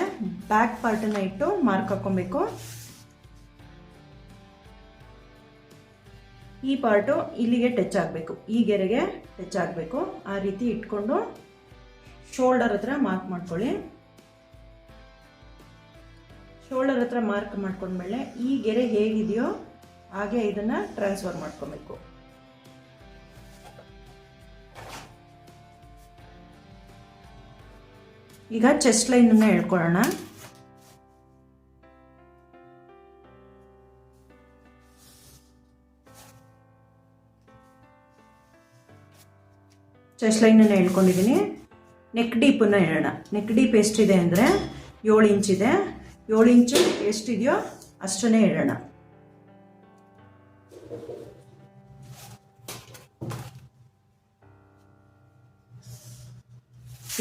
ಬ್ಯಾಕ್ ಪಾರ್ಟನ್ನು ಇಟ್ಟು ಮಾರ್ಕ್ ಹಾಕೊಬೇಕು. ಈ ಪಾರ್ಟು ಇಲ್ಲಿಗೆ ಟಚ್ ಆಗಬೇಕು. ಈ ಗೆರೆಗೆ ಟಚ್ ಆಗಬೇಕು. ಆ ರೀತಿ ಇಟ್ಕೊಂಡು ಶೋಲ್ಡರ್ ಹತ್ರ ಮಾರ್ಕ್ ಮಾಡ್ಕೊಳ್ಳಿ. ಶೋಲ್ಡರ್ ಹತ್ರ ಮಾರ್ಕ್ ಮಾಡ್ಕೊಂಡ್ಮೇಲೆ ಈ ಗೆರೆ ಹೇಗಿದೆಯೋ ಹಾಗೆ ಇದನ್ನು ಟ್ರಾನ್ಸ್ಫರ್ ಮಾಡ್ಕೊಬೇಕು. ಈಗ ಚೆಸ್ಟ್ ಲೈನನ್ನು ಹೇಳ್ಕೊಳ್ಳೋಣ. ಚೆಸ್ಟ್ ಲೈನನ್ನು ಹೇಳ್ಕೊಂಡಿದ್ದೀನಿ. ನೆಕ್ ಡೀಪನ್ನು ಹೇಳೋಣ ನೆಕ್ ಡೀಪ್ ಎಷ್ಟಿದೆ ಅಂದರೆ ಏಳು ಇಂಚಿದೆ ಏಳು ಇಂಚು ಎಷ್ಟಿದೆಯೋ ಅಷ್ಟನ್ನೇ ಹೇಳೋಣ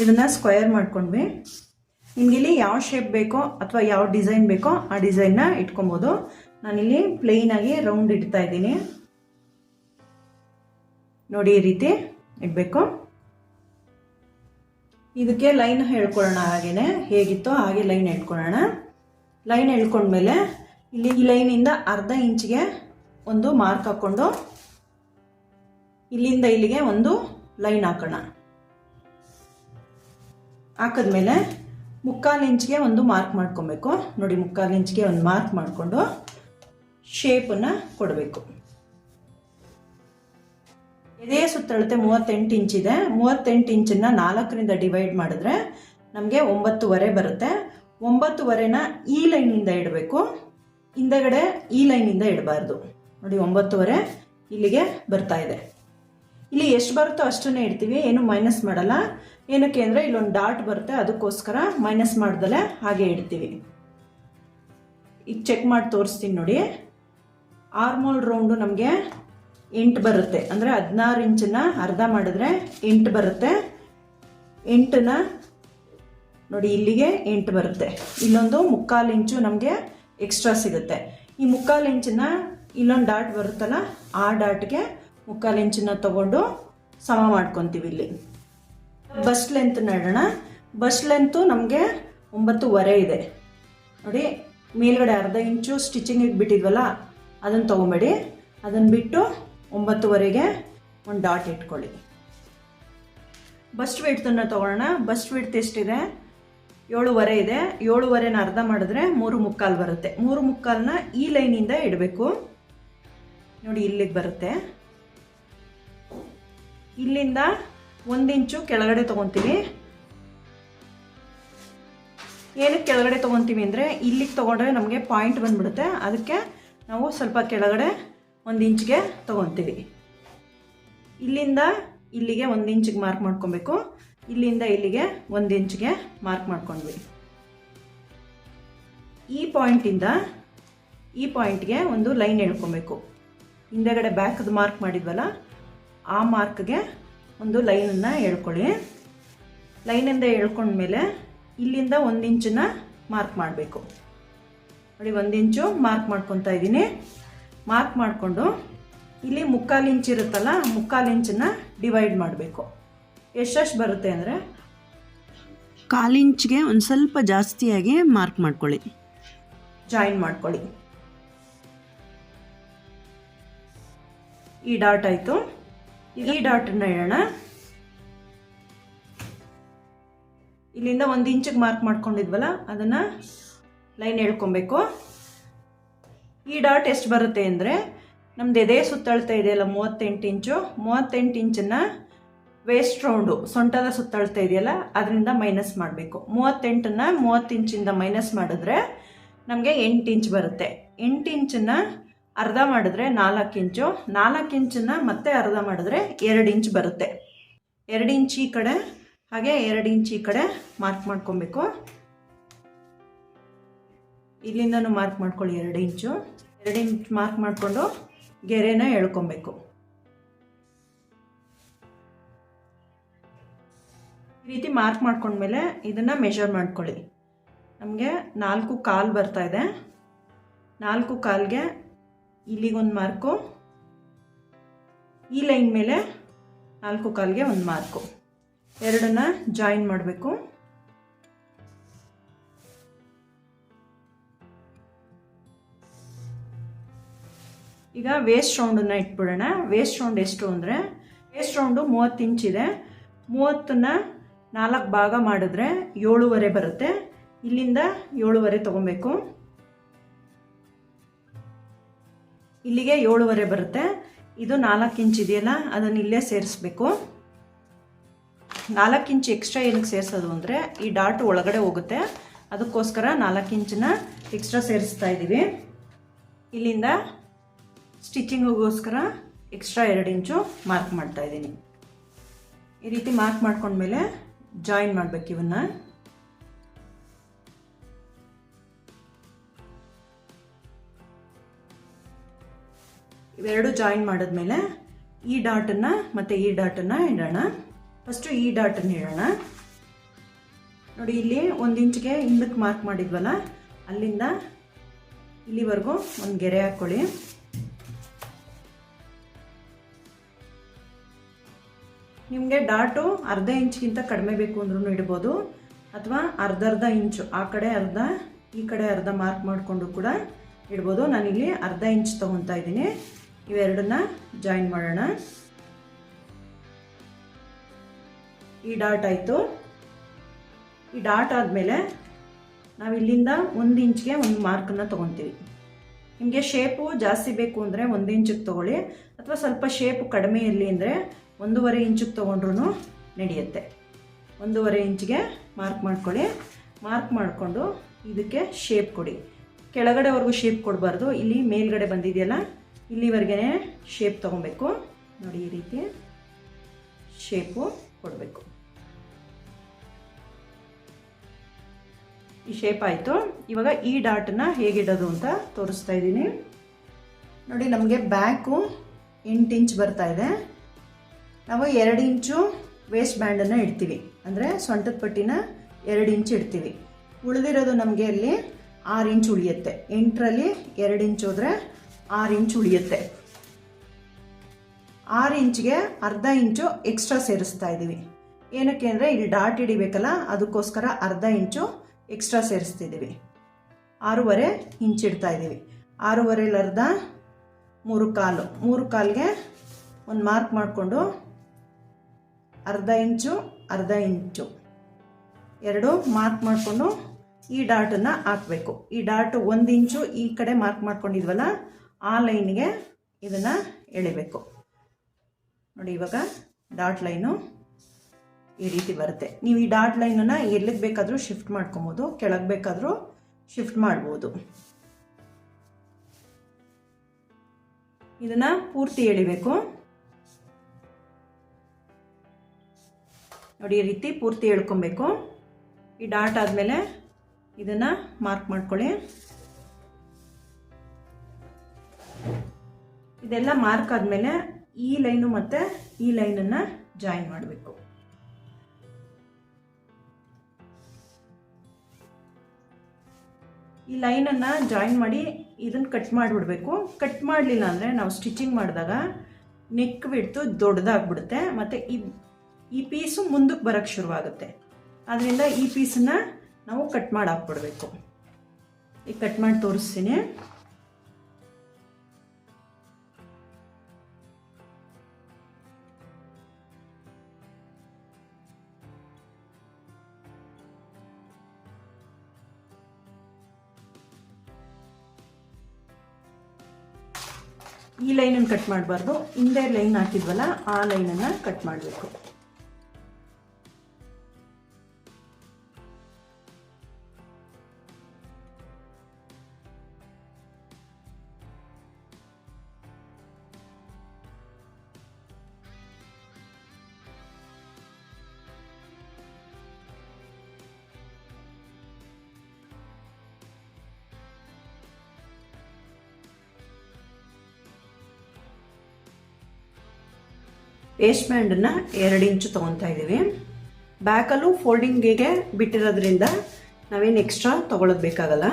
ಇದನ್ನು ಸ್ಕ್ವಯರ್ ಮಾಡ್ಕೊಂಡ್ವಿ. ನಿಮ್ಗೆ ಇಲ್ಲಿ ಯಾವ ಶೇಪ್ ಬೇಕೋ ಅಥವಾ ಯಾವ ಡಿಸೈನ್ ಬೇಕೋ ಆ ಡಿಸೈನ್ನ ಇಟ್ಕೊಬೋದು. ನಾನಿಲ್ಲಿ ಪ್ಲೇನಾಗಿ ರೌಂಡ್ ಇಡ್ತಾ ಇದ್ದೀನಿ. ನೋಡಿ ಈ ರೀತಿ ಇಡಬೇಕು. ಇದಕ್ಕೆ ಲೈನ್ ಹೇಳ್ಕೊಳ್ಳೋಣ ಹಾಗೇನೆ. ಹೇಗಿತ್ತೋ ಹಾಗೆ ಲೈನ್ ಹೇಳ್ಕೊಳ್ಳೋಣ. ಲೈನ್ ಹೇಳ್ಕೊಂಡ್ಮೇಲೆ ಇಲ್ಲಿ ಈ ಲೈನಿಂದ ಅರ್ಧ ಇಂಚಿಗೆ ಒಂದು ಮಾರ್ಕ್ ಹಾಕ್ಕೊಂಡು ಇಲ್ಲಿಂದ ಇಲ್ಲಿಗೆ ಒಂದು ಲೈನ್ ಹಾಕೋಣ. ಹಾಕಿದ್ಮೇಲೆ ಮುಕ್ಕಾಲು ಇಂಚ್ಗೆ ಒಂದು ಮಾರ್ಕ್ ಮಾಡ್ಕೊಬೇಕು. ನೋಡಿ ಮುಕ್ಕಾಲು ಇಂಚ್ಗೆ ಒಂದು ಮಾರ್ಕ್ ಮಾಡಿಕೊಂಡು ಶೇಪನ್ನು ಕೊಡಬೇಕು. ಇದೇ ಸುತ್ತಳತೆ ಮೂವತ್ತೆಂಟು ಇಂಚಿದೆ ಮೂವತ್ತೆಂಟು ಇಂಚನ್ನು ನಾಲ್ಕರಿಂದ ಡಿವೈಡ್ ಮಾಡಿದ್ರೆ ನಮಗೆ ಒಂಬತ್ತುವರೆ ಬರುತ್ತೆ. ಒಂಬತ್ತುವರೆನ ಈ ಲೈನಿಂದ ಇಡಬೇಕು. ಹಿಂದಗಡೆ ಈ ಲೈನಿಂದ ಇಡಬಾರ್ದು. ನೋಡಿ, ಒಂಬತ್ತುವರೆ ಇಲ್ಲಿಗೆ ಬರ್ತಾ ಇದೆ. ಇಲ್ಲಿ ಎಷ್ಟು ಬರುತ್ತೋ ಅಷ್ಟನ್ನೇ ಇಡ್ತೀವಿ. ಏನು ಮೈನಸ್ ಮಾಡಲ್ಲ. ಏನಕ್ಕೆ ಅಂದರೆ ಇಲ್ಲೊಂದು ಡಾಟ್ ಬರುತ್ತೆ. ಅದಕ್ಕೋಸ್ಕರ ಮೈನಸ್ ಮಾಡ್ದಲೆ ಹಾಗೆ ಇಡ್ತೀವಿ. ಈಗ ಚೆಕ್ ಮಾಡಿ ತೋರಿಸ್ತೀನಿ ನೋಡಿ. ಆರ್ಮೋಲ್ ರೌಂಡು ನಮಗೆ ಎಂಟು ಬರುತ್ತೆ. ಅಂದರೆ ಹದಿನಾರು ಇಂಚನ್ನ ಅರ್ಧ ಮಾಡಿದ್ರೆ ಎಂಟು ಬರುತ್ತೆ. ಎಂಟನ್ನ ನೋಡಿ ಇಲ್ಲಿಗೆ ಎಂಟು ಬರುತ್ತೆ. ಇಲ್ಲೊಂದು ಮುಕ್ಕಾಲು ಇಂಚು ನಮಗೆ ಎಕ್ಸ್ಟ್ರಾ ಸಿಗುತ್ತೆ. ಈ ಮುಕ್ಕಾಲು ಇಂಚನ್ನ ಇಲ್ಲೊಂದು ಡಾಟ್ ಬರುತ್ತಲ್ಲ, ಆ ಡಾಟ್ಗೆ ಮುಕ್ಕಾಲು ಇಂಚನ್ನ ತಗೊಂಡು ಸಮ ಮಾಡ್ಕೊತೀವಿ ಇಲ್ಲಿ. ಬಸ್ ಲೆಂತ್ ನೋಡೋಣ. ಬಸ್ ಲೆಂತು ನಮಗೆ ಒಂಬತ್ತುವರೆ ಇದೆ. ನೋಡಿ, ಮೇಲ್ಗಡೆ ಅರ್ಧ ಇಂಚು ಸ್ಟಿಚಿಂಗಿಗೆ ಬಿಟ್ಟಿದ್ವಲ್ಲ ಅದನ್ನು ತೊಗೊಬೇಡಿ. ಅದನ್ನು ಬಿಟ್ಟು ಒಂಬತ್ತುವರೆಗೆ ಒಂದು ಡಾಟ್ ಇಟ್ಕೊಳ್ಳಿ. ಬಸ್ಟ್ ವಿಡ್ತನ್ನು ತೊಗೊಳ್ಳೋಣ ಬಸ್ಟ್ ವಿಡ್ತ್ ಎಷ್ಟಿದೆ? ಏಳುವರೆ ಇದೆ. ಏಳುವರೆನ ಅರ್ಧ ಮಾಡಿದ್ರೆ ಮೂರು ಮುಕ್ಕಾಲು ಬರುತ್ತೆ. ಮೂರು ಮುಕ್ಕಾಲನ್ನ ಈ ಲೈನಿಂದ ಇಡಬೇಕು. ನೋಡಿ, ಇಲ್ಲಿಗೆ ಬರುತ್ತೆ. ಇಲ್ಲಿಂದ ಒಂದು ಇಂಚು ಕೆಳಗಡೆ ತೊಗೊತೀವಿ. ಏನಕ್ಕೆ ಕೆಳಗಡೆ ತೊಗೊತೀವಿ ಅಂದರೆ ಇಲ್ಲಿಗೆ ತೊಗೊಂಡ್ರೆ ನಮಗೆ ಪಾಯಿಂಟ್ ಬಂದ್ಬಿಡುತ್ತೆ. ಅದಕ್ಕೆ ನಾವು ಸ್ವಲ್ಪ ಕೆಳಗಡೆ ಒಂದು ಇಂಚ್ಗೆ ತೊಗೊತೀವಿ. ಇಲ್ಲಿಂದ ಇಲ್ಲಿಗೆ ಒಂದು ಇಂಚಿಗೆ ಮಾರ್ಕ್ ಮಾಡ್ಕೊಬೇಕು. ಇಲ್ಲಿಂದ ಇಲ್ಲಿಗೆ ಒಂದು ಇಂಚಿಗೆ ಮಾರ್ಕ್ ಮಾಡ್ಕೊಂಡ್ವಿ. ಈ ಪಾಯಿಂಟಿಂದ ಈ ಪಾಯಿಂಟ್ಗೆ ಒಂದು ಲೈನ್ ಎಳ್ಕೊಬೇಕು. ಹಿಂದೆಗಡೆ ಬ್ಯಾಕ್ದು ಮಾರ್ಕ್ ಮಾಡಿದ್ವಲ್ಲ, ಆ ಮಾರ್ಕ್ಗೆ ಒಂದು ಲೈನನ್ನು ಎಳ್ಕೊಳ್ಳಿ. ಲೈನಿಂದ ಎಳ್ಕೊಂಡ್ಮೇಲೆ ಇಲ್ಲಿಂದ ಒಂದು ಇಂಚನ್ನ ಮಾರ್ಕ್ ಮಾಡಬೇಕು. ನೋಡಿ, ಒಂದು ಇಂಚು ಮಾರ್ಕ್ ಮಾಡ್ಕೊತಾ ಇದ್ದೀನಿ ಮಾರ್ಕ್ ಮಾಡಿಕೊಂಡು ಇಲ್ಲಿ ಮುಕ್ಕಾಲು ಇಂಚ್ ಇರುತ್ತಲ್ಲ ಮುಕ್ಕಾಲು ಇಂಚನ್ನ ಡಿವೈಡ್ ಮಾಡಬೇಕು. ಎಷ್ಟೆಷ್ಟು ಬರುತ್ತೆ ಅಂದರೆ? ಕಾಲು ಇಂಚ್ಗೆ ಒಂದು ಸ್ವಲ್ಪ ಜಾಸ್ತಿಯಾಗಿ ಮಾರ್ಕ್ ಮಾಡ್ಕೊಳ್ಳಿ. ಜಾಯಿನ್ ಮಾಡ್ಕೊಳ್ಳಿ. ಈ ಡಾಟ್ ಆಯಿತು. ಈ ಡಾಟನ್ನ ಇಡೋಣ ಇಲ್ಲಿಂದ ಒಂದು ಇಂಚಿಗೆ ಮಾರ್ಕ್ ಮಾಡ್ಕೊಂಡಿದ್ವಲ್ಲ ಅದನ್ನು ಲೈನ್ ಎಳ್ಕೊಬೇಕು. ಈ ಡಾಟ್ ಎಷ್ಟು ಬರುತ್ತೆ ಅಂದರೆ ನಮ್ದು ಎದೆ ಸುತ್ತಳತೆ ಇದೆಯಲ್ಲ ಮೂವತ್ತೆಂಟು ಇಂಚು. ಮೂವತ್ತೆಂಟು ಇಂಚನ್ನು ವೇಸ್ಟ್ ರೌಂಡು ಸೊಂಟದ ಸುತ್ತಳತೆ ಇದೆಯಲ್ಲ, ಅದರಿಂದ ಮೈನಸ್ ಮಾಡಬೇಕು. ಮೂವತ್ತೆಂಟನ್ನು ಮೂವತ್ತು ಇಂಚಿಂದ ಮೈನಸ್ ಮಾಡಿದ್ರೆ ನಮಗೆ ಎಂಟು ಇಂಚ್ ಬರುತ್ತೆ. ಎಂಟು ಇಂಚನ್ನು ಅರ್ಧ ಮಾಡಿದ್ರೆ ನಾಲ್ಕು ಇಂಚು. ನಾಲ್ಕು ಇಂಚನ್ನು ಮತ್ತೆ ಅರ್ಧ ಮಾಡಿದ್ರೆ ಎರಡು ಇಂಚ್ ಬರುತ್ತೆ. ಎರಡು ಇಂಚ್ ಈ ಕಡೆ, ಹಾಗೆ ಎರಡು ಇಂಚ್ ಈ ಕಡೆ ಮಾರ್ಕ್ ಮಾಡ್ಕೊಬೇಕು. ಇಲ್ಲಿಂದನೂ ಮಾರ್ಕ್ ಮಾಡ್ಕೊಳ್ಳಿ ಎರಡು ಇಂಚು. ಎರಡು ಇಂಚ್ ಮಾರ್ಕ್ ಮಾಡಿಕೊಂಡು ಗೆರೆನ ಎಳ್ಕೊಬೇಕು. ಈ ರೀತಿ ಮಾರ್ಕ್ ಮಾಡ್ಕೊಂಡ್ಮೇಲೆ ಇದನ್ನು ಮೆಷರ್ ಮಾಡ್ಕೊಳ್ಳಿ. ನಮಗೆ ನಾಲ್ಕು ಕಾಲು ಬರ್ತಾ ಇದೆ. ನಾಲ್ಕು ಕಾಲ್ಗೆ ಇಲ್ಲಿಗೊಂದು ಮಾರ್ಕು, ಈ ಲೈನ್ ಮೇಲೆ ನಾಲ್ಕು ಕಾಲ್ಗೆ ಒಂದು ಮಾರ್ಕು. ಎರಡನ್ನ ಜಾಯಿನ್ ಮಾಡಬೇಕು. ಈಗ ವೇಸ್ಟ್ ರೌಂಡನ್ನು ಇಟ್ಬಿಡೋಣ. ವೇಸ್ಟ್ ರೌಂಡ್ ಎಷ್ಟು ಅಂದರೆ ವೇಸ್ಟ್ ರೌಂಡು ಮೂವತ್ತು ಇಂಚಿದೆ ಮೂವತ್ತನ್ನ ನಾಲ್ಕು ಭಾಗ ಮಾಡಿದ್ರೆ ಏಳುವರೆ ಬರುತ್ತೆ. ಇಲ್ಲಿಂದ ಏಳುವರೆ ತೊಗೊಬೇಕು. ಇಲ್ಲಿಗೆ ಏಳುವರೆ ಬರುತ್ತೆ. ಇದು ನಾಲ್ಕು ಇಂಚ್ ಇದೆಯಲ್ಲ, ಅದನ್ನು ಇಲ್ಲೇ ಸೇರಿಸ್ಬೇಕು. ನಾಲ್ಕು ಇಂಚ್ ಎಕ್ಸ್ಟ್ರಾ ಏನಕ್ಕೆ ಸೇರಿಸೋದು ಅಂದರೆ, ಈ ಡಾಟ್ ಒಳಗಡೆ ಹೋಗುತ್ತೆ. ಅದಕ್ಕೋಸ್ಕರ ನಾಲ್ಕು ಇಂಚನ್ನ ಎಕ್ಸ್ಟ್ರಾ ಸೇರಿಸ್ತಾ ಇದ್ದೀವಿ ಇಲ್ಲಿಂದ ಸ್ಟಿಚಿಂಗಿಗೋಸ್ಕರ ಎಕ್ಸ್ಟ್ರಾ ಎರಡು ಇಂಚು ಮಾರ್ಕ್ ಮಾಡ್ತಾ ಇದ್ದೀನಿ. ಈ ರೀತಿ ಮಾರ್ಕ್ ಮಾಡ್ಕೊಂಡ್ಮೇಲೆ ಜಾಯಿನ್ ಮಾಡಬೇಕು ಇವನ್ನ. ಇವೆರಡು ಜಾಯಿನ್ ಮಾಡಿದ್ಮೇಲೆ ಈ ಡಾಟನ್ನು ಮತ್ತು ಈ ಡಾಟನ್ನು ಇಡೋಣ. ಫಸ್ಟು ಈ ಡಾಟನ್ನು ಇಡೋಣ. ನೋಡಿ, ಇಲ್ಲಿ ಒಂದು ಇಂಚ್ಗೆ ಹಿಂದಕ್ಕೆ ಮಾರ್ಕ್ ಮಾಡಿದ್ವಲ್ಲ, ಅಲ್ಲಿಂದ ಇಲ್ಲಿವರೆಗೂ ಒಂದು ಗೆರೆ ಹಾಕ್ಕೊಳ್ಳಿ. ನಿಮಗೆ ಡಾಟು ಅರ್ಧ ಇಂಚ್ಗಿಂತ ಕಡಿಮೆ ಬೇಕು ಅಂದ್ರೂ ಇಡ್ಬೋದು. ಅಥವಾ ಅರ್ಧ ಅರ್ಧ ಇಂಚು, ಆ ಕಡೆ ಅರ್ಧ, ಈ ಕಡೆ ಅರ್ಧ ಮಾರ್ಕ್ ಮಾಡಿಕೊಂಡು ಕೂಡ ಇಡ್ಬೋದು. ನಾನಿಲ್ಲಿ ಅರ್ಧ ಇಂಚ್ ತೊಗೊತಾ ಇದ್ದೀನಿ. ಇವೆರಡನ್ನ ಜಾಯಿನ್ ಮಾಡೋಣ. ಈ ಡಾಟ್ ಆಯಿತು. ಈ ಡಾಟ್ ಆದಮೇಲೆ ನಾವು ಇಲ್ಲಿಂದ ಒಂದು ಇಂಚ್ಗೆ ಒಂದು ಮಾರ್ಕನ್ನು ತೊಗೊತೀವಿ. ನಿಮಗೆ ಶೇಪು ಜಾಸ್ತಿ ಬೇಕು ಅಂದರೆ ಒಂದು ಇಂಚಿಗೆ ತೊಗೊಳ್ಳಿ. ಅಥವಾ ಸ್ವಲ್ಪ ಶೇಪ್ ಕಡಿಮೆ ಇರಲಿ ಅಂದರೆ ಒಂದೂವರೆ ಇಂಚಿಗೆ ತೊಗೊಂಡ್ರೂ ನಡೆಯುತ್ತೆ. ಒಂದೂವರೆ ಇಂಚಿಗೆ ಮಾರ್ಕ್ ಮಾಡ್ಕೊಳ್ಳಿ. ಮಾರ್ಕ್ ಮಾಡಿಕೊಂಡು ಇದಕ್ಕೆ ಶೇಪ್ ಕೊಡಿ. ಕೆಳಗಡೆವರೆಗೂ ಶೇಪ್ ಕೊಡಬಾರ್ದು. ಇಲ್ಲಿ ಮೇಲ್ಗಡೆ ಬಂದಿದೆಯಲ್ಲ ಇಲ್ಲಿವರೆಗೆ ಶೇಪ್ ತೊಗೊಬೇಕು. ನೋಡಿ ಈ ರೀತಿ ಶೇಪು ಕೊಡಬೇಕು. ಈ ಶೇಪ್ ಆಯಿತು. ಇವಾಗ ಈ ಡಾಟನ್ನ ಹೇಗಿಡೋದು ಅಂತ ತೋರಿಸ್ತಾ ಇದ್ದೀನಿ. ನೋಡಿ ನಮಗೆ ಬ್ಯಾಕು ಎಂಟು ಇಂಚ್ ಬರ್ತಾ ಇದೆ. ನಾವು ಎರಡು ಇಂಚು ವೇಸ್ಟ್ ಬ್ಯಾಂಡನ್ನು ಇಡ್ತೀವಿ. ಅಂದರೆ ಸೊಂಟದ ಪಟ್ಟಿನ ಎರಡು ಇಂಚು ಇಡ್ತೀವಿ. ಉಳಿದಿರೋದು ನಮಗೆ ಅಲ್ಲಿ ಆರು ಇಂಚು ಉಳಿಯುತ್ತೆ. ಎಂಟರಲ್ಲಿ ಎರಡು ಇಂಚು ಹೋದರೆ ಆರು ಇಂಚು ಉಳಿಯುತ್ತೆ. ಆರು ಇಂಚಿಗೆ ಅರ್ಧ ಇಂಚು ಎಕ್ಸ್ಟ್ರಾ ಸೇರಿಸ್ತಾ ಇದ್ದೀವಿ ಏನಕ್ಕೆ ಅಂದರೆ ಇಲ್ಲಿ ಡಾಟ್ ಹಿಡಿಬೇಕಲ್ಲ, ಅದಕ್ಕೋಸ್ಕರ ಅರ್ಧ ಇಂಚು ಎಕ್ಸ್ಟ್ರಾ ಸೇರಿಸ್ತಿದ್ದೀವಿ ಆರೂವರೆ ಇಂಚು ಇಡ್ತಾ ಇದ್ದೀವಿ ಆರೂವರೆಲಿ ಅರ್ಧ ಮೂರು ಕಾಲು. ಮೂರು ಕಾಲಿಗೆ ಒಂದು ಮಾರ್ಕ್ ಮಾಡಿಕೊಂಡು ಅರ್ಧ ಇಂಚು ಅರ್ಧ ಇಂಚು. ಎರಡು ಮಾರ್ಕ್ ಮಾಡಿಕೊಂಡು ಈ ಡಾಟನ್ನು ಹಾಕಬೇಕು. ಈ ಡಾಟ್ ಒಂದು ಇಂಚು ಈ ಕಡೆ ಮಾರ್ಕ್ ಮಾಡ್ಕೊಂಡಿದ್ವಲ್ಲ, ಆ ಲೈನ್ಗೆ ಇದನ್ನು ಎಳಿಬೇಕು. ನೋಡಿ ಇವಾಗ ಡಾಟ್ ಲೈನು ಈ ರೀತಿ ಬರುತ್ತೆ. ನೀವು ಈ ಡಾಟ್ ಲೈನನ್ನು ಎಲ್ಲಿಗೆ ಬೇಕಾದರೂ ಶಿಫ್ಟ್ ಮಾಡ್ಕೊಬೋದು, ಕೆಳಗೆ ಬೇಕಾದರೂ ಶಿಫ್ಟ್ ಮಾಡ್ಬೋದು. ಇದನ್ನು ಪೂರ್ತಿ ಎಳಿಬೇಕು. ನೋಡಿ, ಈ ರೀತಿ ಪೂರ್ತಿ ಎಳ್ಕೊಬೇಕು ಈ ಡಾಟ್ ಆದಮೇಲೆ ಇದನ್ನು ಮಾರ್ಕ್ ಮಾಡ್ಕೊಳ್ಳಿ. ಇದೆಲ್ಲ ಮಾರ್ಕ್ ಆದಮೇಲೆ ಈ ಲೈನು ಮತ್ತು ಈ ಲೈನನ್ನು ಜಾಯಿನ್ ಮಾಡಬೇಕು. ಈ ಲೈನನ್ನು ಜಾಯಿನ್ ಮಾಡಿ ಇದನ್ನು ಕಟ್ ಮಾಡಿಬಿಡಬೇಕು. ಕಟ್ ಮಾಡಲಿಲ್ಲ ಅಂದರೆ ನಾವು ಸ್ಟಿಚಿಂಗ್ ಮಾಡಿದಾಗ ನೆಕ್ ಬಿಡ್ತು ದೊಡ್ಡದಾಗ್ಬಿಡುತ್ತೆ. ಮತ್ತು ಈ ಈ ಪೀಸು ಮುಂದಕ್ಕೆ ಬರೋಕ್ಕೆ ಶುರುವಾಗುತ್ತೆ. ಆದ್ದರಿಂದ ಈ ಪೀಸನ್ನು ನಾವು ಕಟ್ ಮಾಡಿ ಹಾಕ್ಬಿಡ್ಬೇಕು. ಈಗ ಕಟ್ ಮಾಡಿ ತೋರಿಸ್ತೀನಿ. ಈ ಲೈನನ್ನು ಕಟ್ ಮಾಡಬಾರ್ದು. ಹಿಂದೆ ಲೈನ್ ಹಾಕಿದ್ವಲ್ಲ, ಆ ಲೈನನ್ನು ಕಟ್ ಮಾಡಬೇಕು. ವೇಸ್ಟ್ ಬ್ಯಾಂಡನ್ನು ಎರಡು ಇಂಚು ತೊಗೊತಾ ಇದ್ದೀವಿ. ಬ್ಯಾಕಲ್ಲೂ ಫೋಲ್ಡಿಂಗಿಗೆ ಬಿಟ್ಟಿರೋದ್ರಿಂದ ನಾವೇನು ಎಕ್ಸ್ಟ್ರಾ ತೊಗೊಳೋದು ಬೇಕಾಗಲ್ಲ.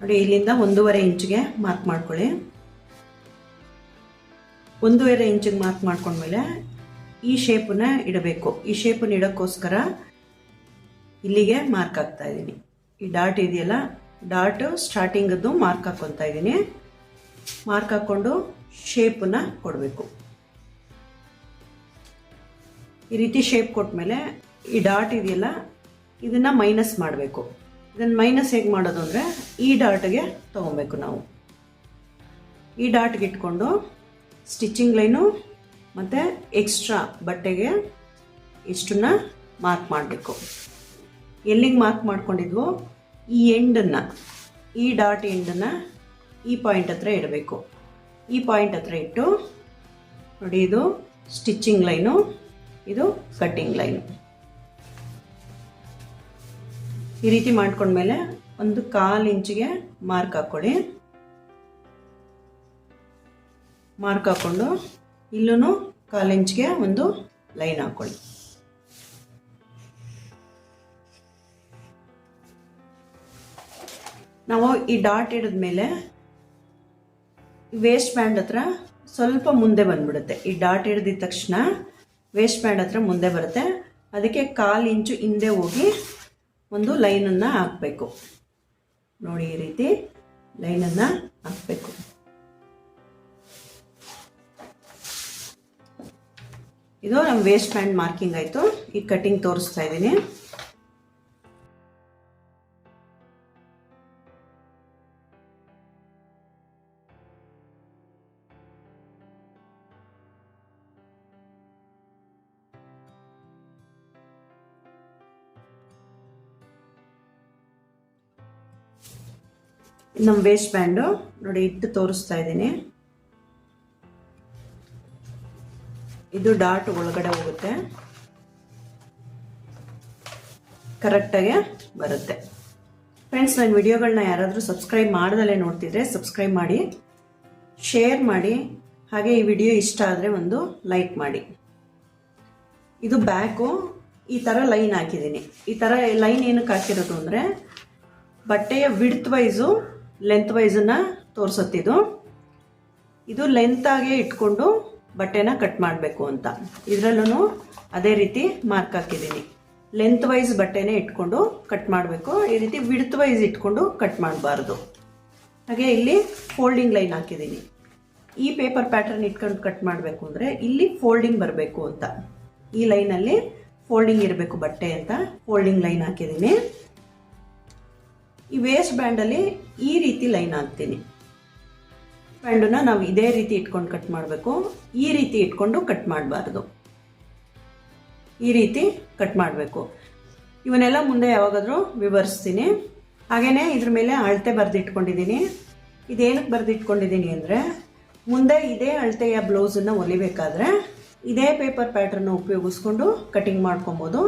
ನೋಡಿ, ಇಲ್ಲಿಂದ ಒಂದೂವರೆ ಇಂಚಿಗೆ ಮಾರ್ಕ್ ಮಾಡ್ಕೊಳ್ಳಿ. ಒಂದೂವರೆ ಇಂಚಿಗೆ ಮಾರ್ಕ್ ಮಾಡ್ಕೊಂಡ್ಮೇಲೆ ಈ ಶೇಪನ್ನ ಇಡಬೇಕು. ಈ ಶೇಪನ್ನ ಇಡೋಕ್ಕೋಸ್ಕರ ಇಲ್ಲಿಗೆ ಮಾರ್ಕ್ ಹಾಕ್ತಾ ಇದ್ದೀನಿ. ಈ ಡಾಟ್ ಇದೆಯಲ್ಲ, ಡಾಟ್ ಸ್ಟಾರ್ಟಿಂಗದ್ದು ಮಾರ್ಕ್ ಹಾಕ್ಕೊತಾ ಇದ್ದೀನಿ. ಮಾರ್ಕ್ ಹಾಕ್ಕೊಂಡು ಶೇಪನ್ನ ಕೊಡಬೇಕು. ಈ ರೀತಿ ಶೇಪ್ ಕೊಟ್ಮೇಲೆ ಈ ಡಾಟ್ ಇದೆಯಲ್ಲ, ಇದನ್ನು ಮೈನಸ್ ಮಾಡಬೇಕು. ಇದನ್ನು ಮೈನಸ್ ಹೇಗೆ ಮಾಡೋದು ಅಂದರೆ, ಈ ಡಾಟ್ಗೆ ತೊಗೊಬೇಕು ನಾವು. ಈ ಡಾಟ್ಗೆ ಇಟ್ಕೊಂಡು ಸ್ಟಿಚಿಂಗ್ ಲೈನು ಮತ್ತು ಎಕ್ಸ್ಟ್ರಾ ಬಟ್ಟೆಗೆ ಇಷ್ಟನ್ನ ಮಾರ್ಕ್ ಮಾಡಬೇಕು. ಎಲ್ಲಿಗೆ ಮಾರ್ಕ್ ಮಾಡ್ಕೊಂಡಿದ್ವೋ ಈ ಎಂಡನ್ನು ಈ ಡಾಟ್ ಎಂಡನ್ನು ಈ ಪಾಯಿಂಟ್ ಹತ್ರ ಇಡಬೇಕು. ಈ ಪಾಯಿಂಟ್ ಹತ್ರ ಇಟ್ಟು ನೋಡಿ ಇದು ಸ್ಟಿಚ್ಚಿಂಗ್ ಲೈನು, ಇದು ಕಟ್ಟಿಂಗ್ ಲೈನು. ಈ ರೀತಿ ಮಾಡ್ಕೊಂಡ್ಮೇಲೆ ಒಂದು ಕಾಲು ಇಂಚಿಗೆ ಮಾರ್ಕ್ ಹಾಕ್ಕೊಳ್ಳಿ. ಮಾರ್ಕ್ ಹಾಕ್ಕೊಂಡು ಇಲ್ಲೂ ಕಾಲು ಇಂಚಿಗೆ ಒಂದು ಲೈನ್ ಹಾಕ್ಕೊಳ್ಳಿ. ನಾವು ಈ ಡಾಟ್ ಹಿಡಿದ್ಮೇಲೆ ವೇಸ್ಟ್ ಬ್ಯಾಂಡ್ ಹತ್ರ ಸ್ವಲ್ಪ ಮುಂದೆ ಬಂದ್ಬಿಡುತ್ತೆ. ಈ ಡಾಟ್ ಹಿಡಿದಿದ ತಕ್ಷಣ ವೇಸ್ಟ್ ಬ್ಯಾಂಡ್ ಹತ್ರ ಮುಂದೆ ಬರುತ್ತೆ. ಅದಕ್ಕೆ ಕಾಲು ಇಂಚು ಹಿಂದೆ ಹೋಗಿ ಒಂದು ಲೈನನ್ನು ಹಾಕಬೇಕು. ನೋಡಿ ಈ ರೀತಿ ಲೈನನ್ನು ಹಾಕಬೇಕು. ಇದು ನಮ್ಮ ವೇಸ್ಟ್ ಬ್ಯಾಂಡ್ ಮಾರ್ಕಿಂಗ್ ಆಯಿತು. ಈ ಕಟ್ಟಿಂಗ್ ತೋರಿಸ್ತಾ ಇದ್ದೀನಿ. ನಮ್ಮ ವೇಸ್ಟ್ ಬ್ಯಾಂಡು ನೋಡಿ ಇಟ್ಟು ತೋರಿಸ್ತಾ ಇದ್ದೀನಿ. ಇದು ಡಾಟ್ ಒಳಗಡೆ ಹೋಗುತ್ತೆ. ಕರೆಕ್ಟಾಗೆ ಬರುತ್ತೆ. ಫ್ರೆಂಡ್ಸ್ ನನ್ನ ವಿಡಿಯೋಗಳನ್ನ ಯಾರಾದರೂ ಸಬ್ಸ್ಕ್ರೈಬ್ ಮಾಡ್ದಲೇ ನೋಡ್ತಿದ್ರೆ ಸಬ್ಸ್ಕ್ರೈಬ್ ಮಾಡಿ ಶೇರ್ ಮಾಡಿ, ಹಾಗೆ ಈ ವಿಡಿಯೋ ಇಷ್ಟ ಆದರೆ ಒಂದು ಲೈಕ್ ಮಾಡಿ. ಇದು ಬ್ಯಾಕು ಈ ಥರ ಲೈನ್ ಹಾಕಿದ್ದೀನಿ. ಈ ಥರ ಲೈನ್ ಏನಕ್ಕೆ ಹಾಕಿರೋದು ಅಂದರೆ ಬಟ್ಟೆಯ ವಿಡ್ತ್ ವೈಸು ಲೆಂತ್ ವೈಸನ್ನು ತೋರಿಸುತ್ತಿದ್ದು ಇದು. ಲೆಂತಾಗೆ ಇಟ್ಕೊಂಡು ಬಟ್ಟೆನ ಕಟ್ ಮಾಡಬೇಕು ಅಂತ. ಇದರಲ್ಲೂ ಅದೇ ರೀತಿ ಮಾರ್ಕ್ ಹಾಕಿದ್ದೀನಿ. ಲೆಂತ್ ವೈಸ್ ಬಟ್ಟೆನೇ ಇಟ್ಕೊಂಡು ಕಟ್ ಮಾಡಬೇಕು. ಈ ರೀತಿ ವಿಡ್ತ್ ವೈಸ್ ಇಟ್ಕೊಂಡು ಕಟ್ ಮಾಡಬಾರ್ದು. ಹಾಗೆ ಇಲ್ಲಿ ಫೋಲ್ಡಿಂಗ್ ಲೈನ್ ಹಾಕಿದ್ದೀನಿ. ಈ ಪೇಪರ್ ಪ್ಯಾಟರ್ನ್ ಇಟ್ಕೊಂಡು ಕಟ್ ಮಾಡಬೇಕು ಅಂದರೆ ಇಲ್ಲಿ ಫೋಲ್ಡಿಂಗ್ ಬರಬೇಕು ಅಂತ. ಈ ಲೈನಲ್ಲಿ ಫೋಲ್ಡಿಂಗ್ ಇರಬೇಕು ಬಟ್ಟೆ ಅಂತ ಫೋಲ್ಡಿಂಗ್ ಲೈನ್ ಹಾಕಿದ್ದೀನಿ. ಈ ವೇಸ್ಟ್ ಬ್ಯಾಂಡಲ್ಲಿ ಈ ರೀತಿ ಲೈನ್ ಹಾಕ್ತೀನಿ. ಬ್ಯಾಂಡನ್ನ ನಾವು ಇದೇ ರೀತಿ ಇಟ್ಕೊಂಡು ಕಟ್ ಮಾಡಬೇಕು. ಈ ರೀತಿ ಇಟ್ಕೊಂಡು ಕಟ್ ಮಾಡಬಾರ್ದು. ಈ ರೀತಿ ಕಟ್ ಮಾಡಬೇಕು. ಇವನ್ನೆಲ್ಲ ಮುಂದೆ ಯಾವಾಗಾದರೂ ವಿವರಿಸ್ತೀನಿ. ಹಾಗೆಯೇ ಇದ್ರ ಮೇಲೆ ಅಳತೆ ಬರೆದಿಟ್ಕೊಂಡಿದ್ದೀನಿ ಇದೇನಕ್ಕೆ ಬರೆದಿಟ್ಕೊಂಡಿದ್ದೀನಿ ಅಂದರೆ, ಮುಂದೆ ಇದೇ ಅಳತೆಯ ಬ್ಲೌಸನ್ನು ಹೊಲಿಬೇಕಾದ್ರೆ ಇದೇ ಪೇಪರ್ ಪ್ಯಾಟ್ರನ್ನು ಉಪಯೋಗಿಸ್ಕೊಂಡು ಕಟಿಂಗ್ ಮಾಡ್ಕೊಬೋದು.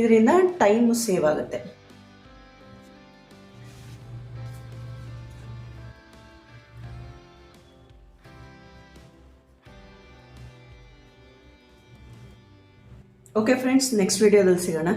ಇದರಿಂದ ಟೈಮು ಸೇವ್ ಆಗುತ್ತೆ. ಓಕೆ ಫ್ರೆಂಡ್ಸ್ ನೆಕ್ಸ್ಟ್ ವಿಡಿಯೋದಲ್ಲಿ ಸಿಗೋಣ.